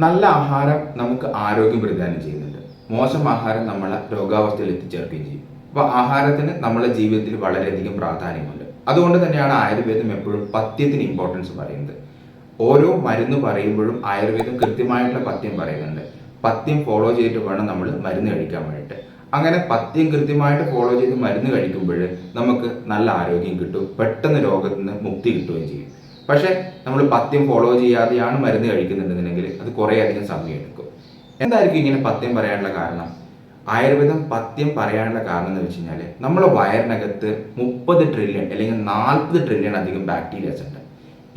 നല്ല ആഹാരം നമുക്ക് ആരോഗ്യം പ്രദാനം ചെയ്യുന്നുണ്ട്. മോശം ആഹാരം നമ്മളെ രോഗാവസ്ഥയിൽ എത്തിച്ചേർക്കുകയും ചെയ്യും. അപ്പോൾ ആഹാരത്തിന് നമ്മുടെ ജീവിതത്തിൽ വളരെയധികം പ്രാധാന്യമുണ്ട്. അതുകൊണ്ട് തന്നെയാണ് ആയുർവേദം എപ്പോഴും പഥ്യത്തിന് ഇമ്പോർട്ടൻസ് പറയുന്നത്. ഓരോ മരുന്ന് പറയുമ്പോഴും ആയുർവേദം കൃത്യമായിട്ടുള്ള പഥ്യം പറയുന്നുണ്ട്. പഥ്യം ഫോളോ ചെയ്തിട്ട് വേണം നമ്മൾ മരുന്ന് കഴിക്കാൻ വേണ്ടിയിട്ട്. അങ്ങനെ പഥ്യം കൃത്യമായിട്ട് ഫോളോ ചെയ്ത് മരുന്ന് കഴിക്കുമ്പോൾ നമുക്ക് നല്ല ആരോഗ്യം കിട്ടും. പെട്ടെന്ന് രോഗത്തിൽ നിന്ന് മുക്തി കിട്ടുകയും ചെയ്യും. പക്ഷേ നമ്മൾ പത്യം ഫോളോ ചെയ്യാതെയാണ് മരുന്ന് കഴിക്കുന്നുണ്ടെന്നുണ്ടെങ്കിൽ അത് കുറേ അധികം സമയം എടുക്കും. എന്തായിരിക്കും ഇങ്ങനെ പത്യം പറയാനുള്ള കാരണം? ആയുർവേദം പത്യം പറയാനുള്ള കാരണം എന്ന് വെച്ച് കഴിഞ്ഞാൽ നമ്മുടെ വയറിനകത്ത് മുപ്പത് ട്രില്യൺ അല്ലെങ്കിൽ നാൽപ്പത് ട്രില്യൺ അധികം ബാക്ടീരിയാസ് ഉണ്ട്.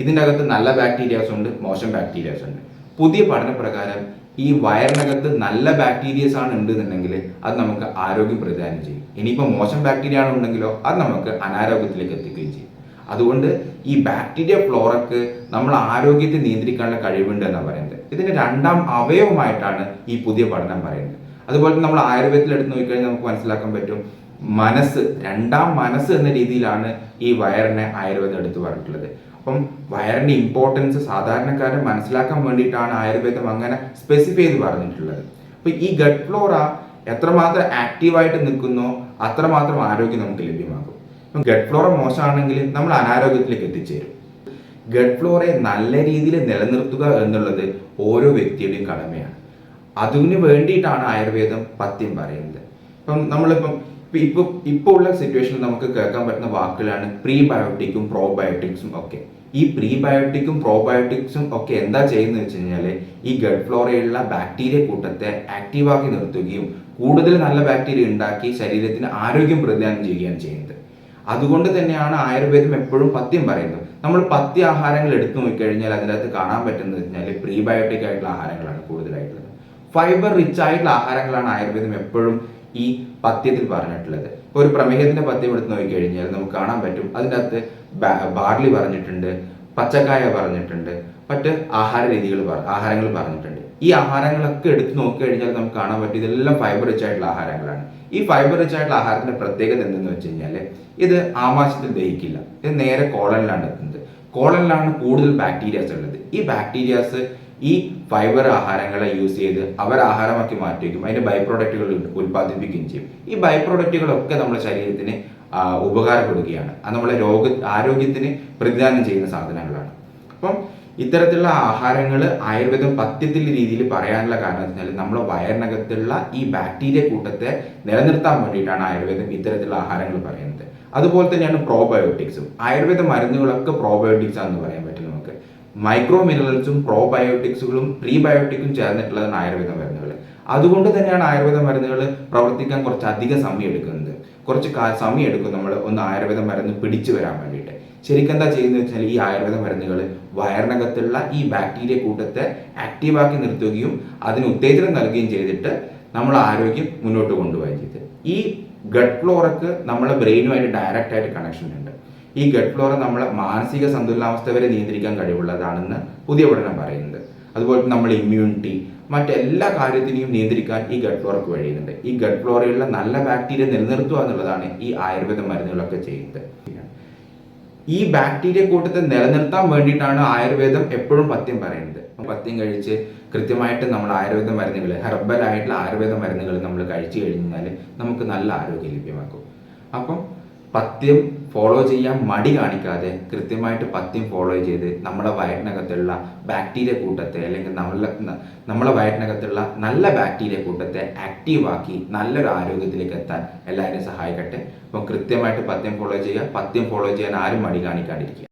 ഇതിന്റെ അകത്ത് നല്ല ബാക്ടീരിയാസ് ഉണ്ട് മോശം ബാക്ടീരിയാസ് ഉണ്ട്. പുതിയ പഠനപ്രകാരം ഈ വയറിനകത്ത് നല്ല ബാക്ടീരിയസ് ആണ് ഉണ്ടെന്നുണ്ടെങ്കിൽ അത് നമുക്ക് ആരോഗ്യം പ്രതിദാനം ചെയ്യും. ഇനിയിപ്പോൾ മോശം ബാക്ടീരിയ ആണെന്നുണ്ടെങ്കിലോ അത് നമുക്ക് അനാരോഗ്യത്തിലേക്ക് എത്തിക്കുകയും ചെയ്യും. അതുകൊണ്ട് ഈ ബാക്ടീരിയ ഫ്ലോറക്ക് നമ്മൾ ആരോഗ്യത്തെ നിയന്ത്രിക്കാനുള്ള കഴിവുണ്ട് എന്നാണ് പറയുന്നത്. ഇതിന്റെ രണ്ടാം അവയവമായിട്ടാണ് ഈ പുതിയ പഠനം പറയുന്നത്. അതുപോലെ നമ്മൾ ആയുർവേദത്തിൽ എടുത്ത് നോക്കിക്കഴിഞ്ഞാൽ നമുക്ക് മനസ്സിലാക്കാൻ പറ്റും മനസ്സ് രണ്ടാം മനസ്സ് എന്ന രീതിയിലാണ് ഈ വയറിനെ ആയുർവേദം എടുത്തു പറഞ്ഞിട്ടുള്ളത്. അപ്പം വയറിന്റെ ഇമ്പോർട്ടൻസ് സാധാരണക്കാരനെ മനസ്സിലാക്കാൻ വേണ്ടിയിട്ടാണ് ആയുർവേദം അങ്ങനെ സ്പെസിഫൈ ചെയ്ത് പറഞ്ഞിട്ടുള്ളത്. അപ്പൊ ഈ ഗട്ട് ഫ്ലോറ എത്രമാത്രം ആക്റ്റീവായിട്ട് നിൽക്കുന്നോ അത്രമാത്രം ആരോഗ്യം നമുക്ക് ലഭ്യമാകും. ഗട്ട് ഫ്ലോറ മോശമാണെങ്കിൽ നമ്മൾ അനാരോഗ്യത്തിലേക്ക് എത്തിച്ചേരും. ഗട്ട് ഫ്ലോറെ നല്ല രീതിയിൽ നിലനിർത്തുക എന്നുള്ളത് ഓരോ വ്യക്തിയുടെയും കടമയാണ്. അതിന് വേണ്ടിയിട്ടാണ് ആയുർവേദം പത്യം പറയുന്നത്. ഇപ്പം നമ്മളിപ്പം ഇപ്പം ഇപ്പോൾ ഇപ്പോൾ ഉള്ള സിറ്റുവേഷനിൽ നമുക്ക് കേൾക്കാൻ പറ്റുന്ന വാക്കുകളാണ് പ്രീബയോട്ടിക്കും പ്രോബയോട്ടിക്സും ഒക്കെ. ഈ പ്രീബയോട്ടിക്കും പ്രോബയോട്ടിക്സും ഒക്കെ എന്താ ചെയ്യുന്നത് വെച്ച് കഴിഞ്ഞാൽ ഈ ഗഡ് ഫ്ലോറയുള്ള ബാക്ടീരിയ കൂട്ടത്തെ ആക്റ്റീവാക്കി നിർത്തുകയും കൂടുതൽ നല്ല ബാക്ടീരിയ ഉണ്ടാക്കി ശരീരത്തിന് ആരോഗ്യം പ്രതിദാനം ചെയ്യുകയാണ് ചെയ്യുന്നത്. അതുകൊണ്ട് തന്നെയാണ് ആയുർവേദം എപ്പോഴും പഥ്യം പറയുന്നത്. നമ്മൾ പഥ്യ ആഹാരങ്ങൾ എടുത്തു നോക്കിക്കഴിഞ്ഞാൽ അതിനകത്ത് കാണാൻ പറ്റുന്നത് വെച്ചാൽ പ്രീബയോട്ടിക് ആയിട്ടുള്ള ആഹാരങ്ങളാണ് കൂടുതലായിട്ടുള്ളത്. ഫൈബർ റിച്ച് ആയിട്ടുള്ള ആഹാരങ്ങളാണ് ആയുർവേദം എപ്പോഴും ഈ പഥ്യത്തിൽ പറഞ്ഞിട്ടുള്ളത്. ഇപ്പോൾ ഒരു പ്രമേഹത്തിന്റെ പഥ്യം എടുത്ത് നോക്കിക്കഴിഞ്ഞാൽ നമുക്ക് കാണാൻ പറ്റും. അതിന്റെ അകത്ത് ബാർലി പറഞ്ഞിട്ടുണ്ട് പച്ചക്കായ പറഞ്ഞിട്ടുണ്ട് മറ്റ് ആഹാര രീതികൾ ആഹാരങ്ങൾ പറഞ്ഞിട്ടുണ്ട്. ഈ ആഹാരങ്ങളൊക്കെ എടുത്ത് നോക്കിക്കഴിഞ്ഞാൽ നമുക്ക് കാണാൻ പറ്റും ഇതെല്ലാം ഫൈബർ റിച്ച് ആയിട്ടുള്ള ആഹാരങ്ങളാണ്. ഈ ഫൈബർ റിച്ച് ആയിട്ടുള്ള ആഹാരത്തിന്റെ പ്രത്യേകത എന്തെന്ന് വെച്ച് കഴിഞ്ഞാൽ ഇത് ആമാശയത്തിൽ ദഹിക്കില്ല. ഇത് നേരെ കോളനിലാണ് എത്തുന്നത്. കോളനിലാണ് കൂടുതൽ ബാക്ടീരിയാസ് ഉള്ളത്. ഈ ബാക്ടീരിയാസ് ഈ ഫൈബർ ആഹാരങ്ങളെ യൂസ് ചെയ്ത് അവർ ആഹാരമാക്കി മാറ്റുകയും അതിന്റെ ബൈ പ്രോഡക്റ്റുകൾ ഉൽപ്പാദിപ്പിക്കുകയും ചെയ്യും. ഈ ബൈ പ്രോഡക്റ്റുകളൊക്കെ നമ്മുടെ ശരീരത്തിന് ഉപകാരപ്പെടുകയാണ്. അത് നമ്മളെ രോഗ ആരോഗ്യത്തിന് പ്രതിദാനം ചെയ്യുന്ന സാധനങ്ങളാണ്. അപ്പം ഇത്തരത്തിലുള്ള ആഹാരങ്ങൾ ആയുർവേദം പത്യത്തിൽ രീതിയിൽ പറയാനുള്ള കാരണം എന്ന് വെച്ചാൽ നമ്മുടെ വയറിനകത്തുള്ള ഈ ബാക്ടീരിയ കൂട്ടത്തെ നിലനിർത്താൻ വേണ്ടിയിട്ടാണ് ആയുർവേദം ഇത്തരത്തിലുള്ള ആഹാരങ്ങൾ പറയുന്നത്. അതുപോലെ തന്നെയാണ് പ്രോബയോട്ടിക്സും ആയുർവേദ മരുന്നുകളൊക്കെ പ്രോബയോട്ടിക്സ് ആണെന്ന് പറയാൻ പറ്റും നമുക്ക്. മൈക്രോ മിനറൽസും പ്രോബയോട്ടിക്സുകളും പ്രീബയോട്ടിക്കും ചേർന്നിട്ടുള്ളതാണ് ആയുർവേദ മരുന്നുകൾ അതുകൊണ്ട് തന്നെയാണ് ആയുർവേദ മരുന്നുകൾ പ്രവർത്തിക്കാൻ കുറച്ച് അധിക സമയം എടുക്കുന്നത് കുറച്ച് സമയം എടുക്കും നമ്മൾ ഒന്ന് ആയുർവേദ മരുന്ന് പിടിച്ചു വരാൻ വേണ്ടിയിട്ട്. ശരിക്കും എന്താ ചെയ്യുന്നത് വെച്ചാൽ ഈ ആയുർവേദ മരുന്നുകൾ വയറിനകത്തുള്ള ഈ ബാക്ടീരിയ കൂട്ടത്തെ ആക്റ്റീവാക്കി നിർത്തുകയും അതിന് ഉത്തേജനം നൽകുകയും ചെയ്തിട്ട് നമ്മൾ ആരോഗ്യം മുന്നോട്ട് കൊണ്ടുപോകുകയും ചെയ്ത്. ഈ ഗട്ട് ഫ്ലോറക്ക് നമ്മളെ ബ്രെയിനുമായിട്ട് ഡയറക്റ്റ് ആയിട്ട് കണക്ഷൻ ഉണ്ട്. ഈ ഗട്ട് ഫ്ലോറ നമ്മളെ മാനസിക സന്തുലനാവസ്ഥ വരെ നിയന്ത്രിക്കാൻ കഴിവുള്ളതാണെന്ന് പുതിയ പഠനം പറയുന്നത് അതുപോലെ നമ്മൾ ഇമ്മ്യൂണിറ്റി മറ്റെല്ലാ കാര്യത്തിനെയും നിയന്ത്രിക്കാൻ ഈ ഗട്ട് ഫ്ലോറക്ക് കഴിയുന്നുണ്ട് ഈ ഗട്ട് ഫ്ലോറയുള്ള നല്ല ബാക്ടീരിയ നിലനിർത്തുക എന്നുള്ളതാണ് ഈ ആയുർവേദ മരുന്നുകളൊക്കെ ചെയ്യുന്നത്. ഈ ബാക്ടീരിയ കൂട്ടത്തെ നിലനിർത്താൻ വേണ്ടിയിട്ടാണ് ആയുർവേദം എപ്പോഴും പത്യം പറയുന്നത്. പത്യം കഴിച്ച് കൃത്യമായിട്ട് നമ്മൾ ആയുർവേദ മരുന്നുകൾ ഹെർബൽ ആയിട്ടുള്ള ആയുർവേദ മരുന്നുകൾ നമ്മൾ കഴിച്ചു കഴിഞ്ഞാൽ നമുക്ക് നല്ല ആരോഗ്യം ലഭ്യമാക്കും. അപ്പം പഥ്യം ഫോളോ ചെയ്യാൻ മടി കാണിക്കാതെ കൃത്യമായിട്ട് പത്യം ഫോളോ ചെയ്ത് നമ്മളെ വയറ്റിനകത്തുള്ള ബാക്ടീരിയ കൂട്ടത്തെ അല്ലെങ്കിൽ നമ്മളെ നമ്മളെ വയറ്റിനകത്തുള്ള നല്ല ബാക്ടീരിയ കൂട്ടത്തെ ആക്റ്റീവാക്കി നല്ലൊരു ആരോഗ്യത്തിലേക്ക് എത്താൻ എല്ലാവരെയും സഹായിക്കട്ടെ. അപ്പം കൃത്യമായിട്ട് പത്യം ഫോളോ ചെയ്യുക. പത്യം ഫോളോ ചെയ്യാൻ ആരും മടി കാണിക്കാണ്ടിരിക്കുക.